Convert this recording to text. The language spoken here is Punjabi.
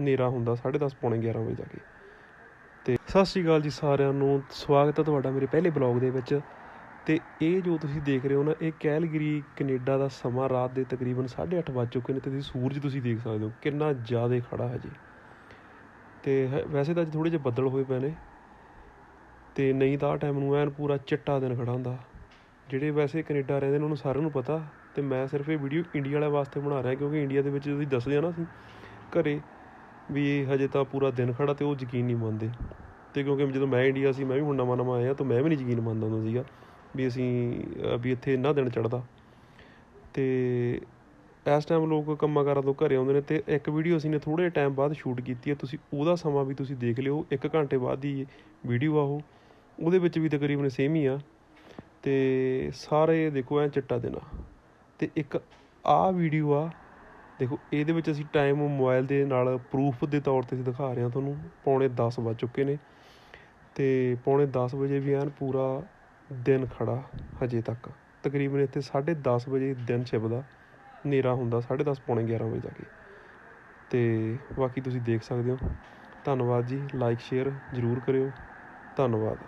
ਹਨੇਰਾ ਹੁੰਦਾ 10:30 ਪੌਣੇ 11 ਵਜੇ ਜਾ ਕੇ। ਤੇ ਸਤਿ ਸ਼੍ਰੀ ਅਕਾਲ ਜੀ ਸਾਰਿਆਂ ਨੂੰ, ਸਵਾਗਤ ਹੈ ਤੁਹਾਡਾ ਮੇਰੇ ਪਹਿਲੇ ਬਲੌਗ ਦੇ ਵਿੱਚ। ਤੇ ਇਹ ਜੋ ਤੁਸੀਂ ਦੇਖ ਰਹੇ ਹੋ ਨਾ, ਇਹ ਕੈਲਗਰੀ, ਕੈਨੇਡਾ ਦਾ ਸਮਾਂ ਰਾਤ ਦੇ ਤਕਰੀਬਨ 8:30 ਵੱਜ ਚੁੱਕੇ ਨੇ ਤੇ ਤੁਸੀਂ ਸੂਰਜ ਤੁਸੀਂ ਦੇਖ ਸਕਦੇ ਹੋ, ਕਿੰਨਾ ਜ਼ਿਆਦਾ ਖੜਾ ਹੈ ਜੀ। ਤੇ ਹੈ- ਵੈਸੇ ਤਾਂ ਅੱਜ ਥੋੜੇ ਜਿਹੇ ਬੱਦਲ ਹੋਏ ਪਏ ਨੇ। ਤੇ ਨਹੀਂ ਤਾਂ ਟਾਈਮ ਨੂੰ ਐਨ ਪੂਰਾ ਚਿੱਟਾ ਦਿਨ ਖੜਾ ਹੁੰਦਾ। ਜਿਹੜੇ ਵੈਸੇ ਕੈਨੇਡਾ ਰਹਿੰਦੇ ਨੇ, ਉਹਨੂੰ ਸਾਰਿਆਂ ਨੂੰ ਪਤਾ। ਤੇ ਮੈਂ ਸਿਰਫ ਇਹ ਵੀਡੀਓ ਇੰਡੀਆ ਵਾਲੇ ਵਾਸਤੇ ਬਣਾ ਰਿਹਾ, ਕਿਉਂਕਿ ਇੰਡੀਆ ਦੇ ਵਿੱਚ ਤੁਸੀਂ ਦੱਸਦੇ ਆ ਨਾ ਅਸੀਂ, ਘਰੇ ਵੀ ਹਜੇ ਤਾਂ ਪੂਰਾ ਦਿਨ ਖੜਾ ਤੇ ਉਹ ਯਕੀਨ ਨਹੀਂ ਮੰਨਦੇ। ਤੇ ਕਿਉਂਕਿ ਜਦੋਂ ਮੈਂ ਇੰਡੀਆ ਸੀ, ਮੈਂ ਵੀ ਹੁਣ ਨਵਾਂ ਨਵਾਂ ਆਇਆ ਤਾਂ ਮੈਂ ਵੀ ਨਹੀਂ ਯਕੀਨ ਮੰਨਦਾ ਹੁੰਦਾ ਸੀਗਾ ਵੀ ਅਸੀਂ ਵੀ ਇੱਥੇ ਇੰਨਾ ਦਿਨ ਚੜਦਾ ਤੇ ਇਸ ਟਾਈਮ ਲੋਕ ਕੰਮਾਂ ਕਾਰਾਂ ਤੋਂ ਘਰੇ ਆਉਂਦੇ ਨੇ ਤੇ ਇੱਕ ਵੀਡੀਓ ਅਸੀਂ ਨੇ ਥੋੜੇ ਟਾਈਮ ਬਾਅਦ ਸ਼ੂਟ ਕੀਤੀ ਹੈ। ਤੁਸੀਂ, ਉਹਦਾ ਸਮਾਂ ਵੀ ਤੁਸੀਂ ਦੇਖ ਲਿਓ। ਇੱਕ ਘੰਟੇ ਬਾਅਦ ਦੀ ਵੀਡੀਓ ਆ ਉਹ ਉਹਦੇ ਵਿੱਚ ਵੀ ਤਕਰੀਬਨ ਸੇਮ ਹੀ ਆ। ਤੇ ਸਾਰੇ ਦੇਖੋ, ਐ ਚਿੱਟਾ ਦੇਣਾ ਤੇ ਇੱਕ ਆਹ ਵੀਡੀਓ ਆ ਦੇਖੋ, ਇਹਦੇ ਵਿੱਚ ਅਸੀਂ ਟਾਈਮ ਮੋਬਾਈਲ ਦੇ ਨਾਲ ਪ੍ਰੂਫ ਦੇ ਤੌਰ ਤੇ ਅਸੀਂ ਦਿਖਾ ਰਹੇ ਹਾਂ ਤੁਹਾਨੂੰ, ਪੌਣੇ 10 ਵੱਜ ਚੁੱਕੇ ਨੇ ਤੇ ਪੌਣੇ 10 ਵਜੇ ਵੀ ਐਨ ਪੂਰਾ ਦਿਨ ਖੜਾ ਹਜੇ ਤੱਕ। ਤਕਰੀਬਨ ਇੱਥੇ 10:30 ਵਜੇ ਦਿਨ ਛਿਪਦਾ, ਹਨੇਰਾ ਹੁੰਦਾ 10:30 ਪੌਣੇ 11 ਵਜੇ ਤੱਕ ਕੇ। ਤੇ ਬਾਕੀ ਤੁਸੀਂ ਦੇਖ ਸਕਦੇ ਹੋ। ਧੰਨਵਾਦ ਜੀ ਲਾਈਕ ਸ਼ੇਅਰ ਜ਼ਰੂਰ ਕਰਿਓ। ਧੰਨਵਾਦ।